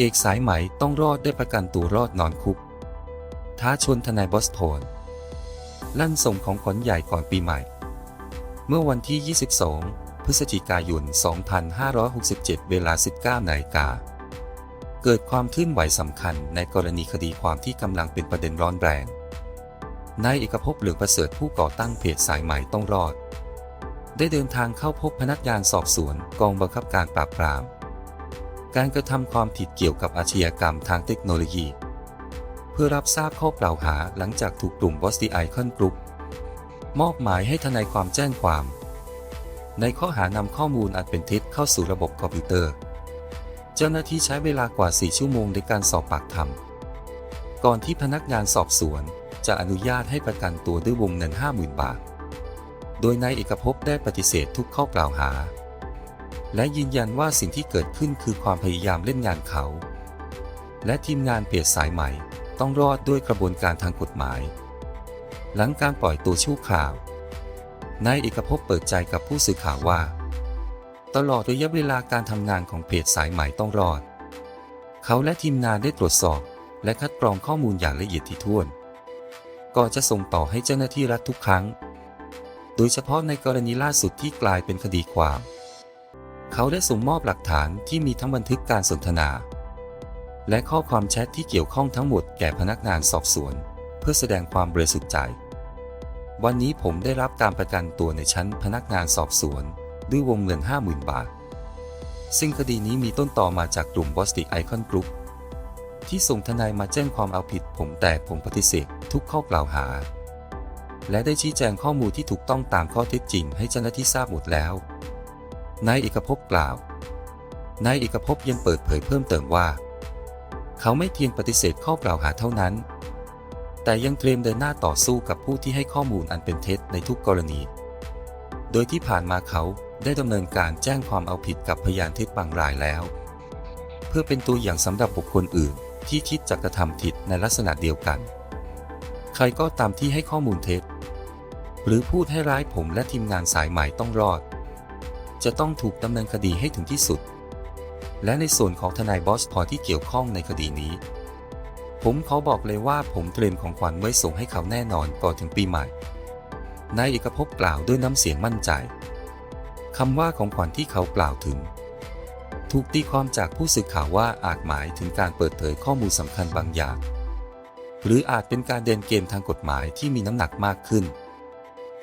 เอกสายไหมต้องรอดได้ประกันตัวรอดนอนคุก ท้าชนทนายบอสพลลั่นส่งของขวัญใหญ่ก่อนปีใหม่ เมื่อวันที่ 22 พฤศจิกายน 2567 เวลา 19นาฬิกา เกิดความเคลื่อนไหวสำคัญในกรณีคดีความที่กำลังเป็นประเด็นร้อนแรง นายเอกภพเหลืองประเสริฐผู้ก่อตั้งเพจสายใหม่ต้องรอด ได้เดินทางเข้าพบพนักงานสอบสวนกองบังคับการปราบปราม การกระทำความผิดเกี่ยวกับอาชญากรรมทางเทคโนโลยี เพื่อรับทราบข้อกล่าวหาหลังจากถูกกลุ่มบอสตีไอคอนกรุ๊ปมอบหมายให้ทนายความแจ้งความ ในข้อหานำข้อมูลอันเป็นเท็จเข้าสู่ระบบคอมพิวเตอร์ เจ้าหน้าที่ใช้เวลากว่า 4 ชั่วโมงในการสอบปากคำก่อนที่พนักงานสอบสวนจะอนุญาตให้ประกันตัวด้วยวงเงิน 50,000 บาท โดยนายเอกภพได้ปฏิเสธทุกข้อกล่าวหา และยืนยันว่าสิ่งที่เกิดขึ้นคือความพยายามเล่นงานเขา และทีมงานเพจสายใหม่ต้องรอดด้วยกระบวนการทางกฎหมาย หลังการปล่อยตัวชั่วคราว นายเอกภพเปิดใจกับผู้สื่อข่าวว่า ตลอดระยะเวลาการทำงานของเพจสายใหม่ต้องรอด เขาและทีมงานได้ตรวจสอบ และคัดกรองข้อมูลอย่างละเอียดถี่ถ้วน ก่อนจะส่งต่อให้เจ้าหน้าที่รัฐทุกครั้ง โดยเฉพาะในกรณีล่าสุดที่กลายเป็นคดีความ เขาได้ส่งมอบหลักฐานที่มีทั้งบันทึกการสนทนา และข้อความแชทที่เกี่ยวข้องทั้งหมดแก่พนักงานสอบสวน เพื่อแสดงความบริสุทธิ์ใจ วันนี้ผมได้รับการประกันตัวในชั้นพนักงานสอบสวน ด้วยวงเงิน 50,000 บาท ซึ่งคดีนี้มีต้นต่อมาจากกลุ่มบอสติไอคอนกรุ๊ปที่ส่งทนายมาแจ้งความเอาผิดผมแต่ผมปฏิเสธทุกข้อกล่าวหา และได้ชี้แจงข้อมูลที่ถูกต้องตามข้อเท็จจริงให้เจ้าหน้าที่ทราบหมดแล้ว นายเอกภพกล่าว นายเอกภพยังเปิดเผยเพิ่มเติมว่า เขาไม่เพียงปฏิเสธข้อกล่าวหาเท่านั้น แต่ยังเตรียมเดินหน้าต่อสู้กับผู้ที่ให้ข้อมูลอันเป็นเท็จในทุกกรณี โดยที่ผ่านมาเขาได้ดำเนินการแจ้งความเอาผิดกับพยานเท็จบางรายแล้ว เพื่อเป็นตัวอย่างสำหรับบุคคลอื่นที่คิดจะกระทำผิดในลักษณะเดียวกัน ใครก็ตามที่ให้ข้อมูลเท็จ หรือพูดให้ร้ายผมและทีมงานสายใหม่ต้องรอด จะต้องถูกดำเนินคดีให้ถึงที่สุด และในส่วนของทนายบอสพอที่เกี่ยวข้องในคดีนี้ ผมขอบอกเลยว่าผมเตรียมของขวัญไว้ส่งให้เขาแน่นอนก่อนถึงปีใหม่ นายเอกภพกล่าวด้วยน้ำเสียงมั่นใจคำว่าของขวัญที่เขากล่าวถึง ถูกตีความจากผู้สื่อข่าวว่าอาจหมายถึงการเปิดเผยข้อมูลสำคัญบางอย่าง หรืออาจเป็นการเดินเกมทางกฎหมายที่มีน้ำหนักมากขึ้น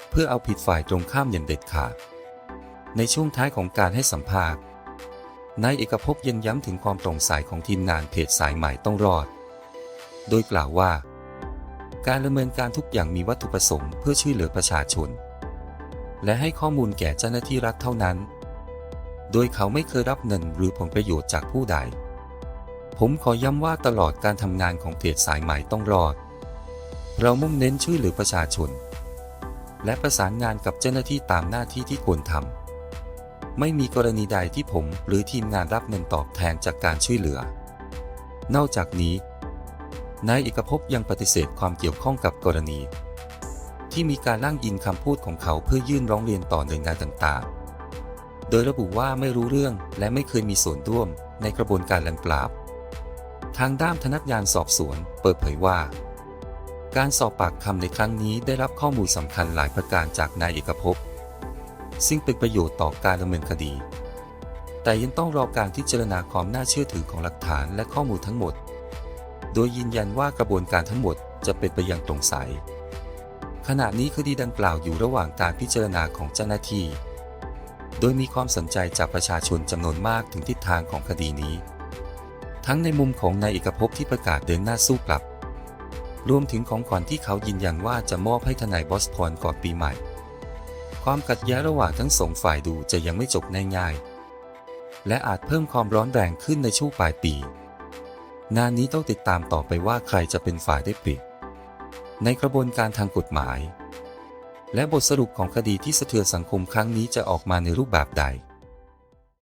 เพื่อเอาผิดฝ่ายตรงข้ามอย่างเด็ดขาด ในช่วงท้ายของการให้สัมภาษณ์นายเอกภพยังย้ำถึงความโปร่งใสของทีมงานเพจสายใหม่ต้องรอด โดยกล่าวว่า การดำเนินการทุกอย่างมีวัตถุประสงค์เพื่อช่วยเหลือประชาชน และให้ข้อมูลแก่เจ้าหน้าที่รัฐเท่านั้น โดยเขาไม่เคยรับเงินหรือผลประโยชน์จากผู้ใด ผมขอย้ำว่าตลอดการทำงานของเพจสายใหม่ต้องรอด เรามุ่งเน้นช่วยเหลือประชาชน และประสานงานกับเจ้าหน้าที่ตามหน้าที่ที่ควรทำ ไม่มีกรณีใดที่ผมหรือทีมงานรับเงินตอบแทนจากการช่วยเหลือ นอกจากนี้ นายเอกภพยังปฏิเสธความเกี่ยวข้องกับกรณี ที่มีการล่างยินคำพูดของเขาเพื่อยื่นร้องเรียนต่อหน่วยงานต่างๆ โดยระบุว่าไม่รู้เรื่องและไม่เคยมีส่วนร่วมในกระบวนการดังกล่าวทางด้านพนักงานสอบสวนเปิดเผยว่า การสอบปากคำในครั้งนี้ได้รับข้อมูลสำคัญหลายประการจากนายเอกภพ ซึ่งเป็นประโยชน์ต่อการดำเนินคดี แต่ยังต้องรอการพิจารณาความน่าเชื่อถือของหลักฐานและข้อมูลทั้งหมด โดยยืนยันว่ากระบวนการทั้งหมดจะเป็นไปอย่างโปร่งใส ขณะนี้คดีดังกล่าวอยู่ระหว่างการพิจารณาของเจ้าหน้าที่ โดยมีความสนใจจากประชาชนจำนวนมากถึงทิศทางของคดีนี้ ทั้งในมุมของนายเอกภพที่ประกาศเดินหน้าสู้กลับ รวมถึงของขวัญที่เขายืนยันว่าจะมอบให้ทนายบอสพรก่อนปีใหม่ ความขัดแย้งระหว่างทั้งสองฝ่ายดูจะยังไม่จบง่ายๆ และอาจเพิ่มความร้อนแรงขึ้นในช่วงปลายปี งานนี้ต้องติดตามต่อไปว่าใครจะเป็นฝ่ายได้เปรียบในกระบวนการทางกฎหมาย และบทสรุปของคดีที่สะเทือนสังคมครั้งนี้จะออกมาในรูปแบบใด